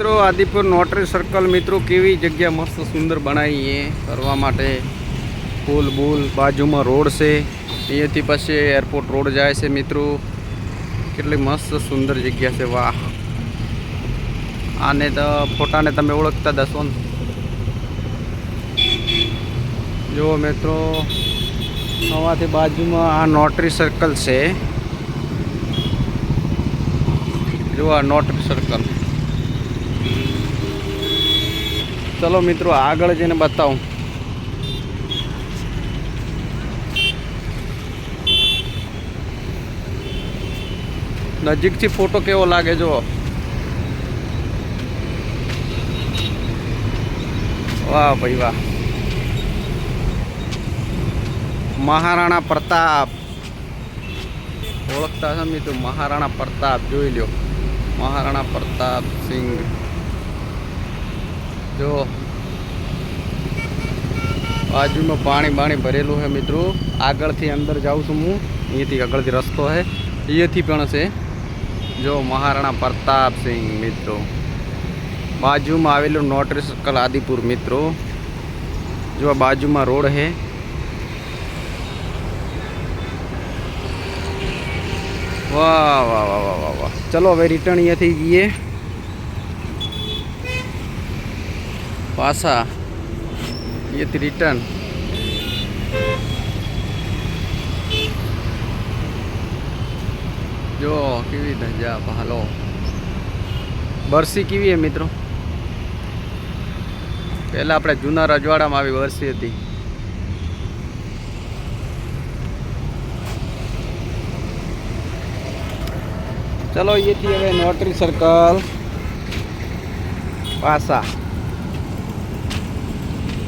મિત્રો, Adipur notary circle મિત્રો, કેવી જગ્યા મસ્ત સુંદર બનાવી એ ફરવા માટે પુલ, બુલ, બાજુમાં રોડ છે. અહીંયાથી પછી એરપોર્ટ રોડ જાય છે મિત્રો. કેટલી મસ્ત સુંદર જગ્યા છે, વાહ. આને તો ફોટાને તમે ઓળખતા જ હશો ને. જુઓ મિત્રો આવાથી બાજુમાં આ નોટરી સર્કલ છે. જુઓ આ નોટરી સર્કલ. ચલો મિત્રો, આગળ જઈને બતાવું. નજીકથી ફોટો કેવો લાગે જો વાહ ભાઈ વાહ. મહારાણા પ્રતાપ. ઓળખતા છો મિત્રો? મહારાણા પ્રતાપ, જોઈ લ્યો. મહારાણા પ્રતાપ સિંઘ. જો, બાજુમાં પાણી બાણી ભરેલું છે મિત્રો. આગળથી અંદર જાઉં છું હું. અહીંયાથી આગળથી રસ્તો છે. અહીંયાથી પણ છે. જો, મહારાણા પ્રતાપ સિંહ મિત્રો. બાજુમાં આવેલું નોટરી સર્કલ આદિપુર મિત્રો. જો બાજુમાં રોડ છે. વાહ વાહ વાહ વાહ વાહ વાહ. ચલો, હવે રિટર્ન અહીંયાથી જઈએ. પાછા અહીંયાથી રિટર્ન જો, કેવી ધજા હાલો બરસી કેવી હે મિત્રો? પહેલાં આપણે જૂના રજવાડામાં આવી બરસી હતી. ચલો અહીંયાથી હવે નોટરી સર્કલ પાસા.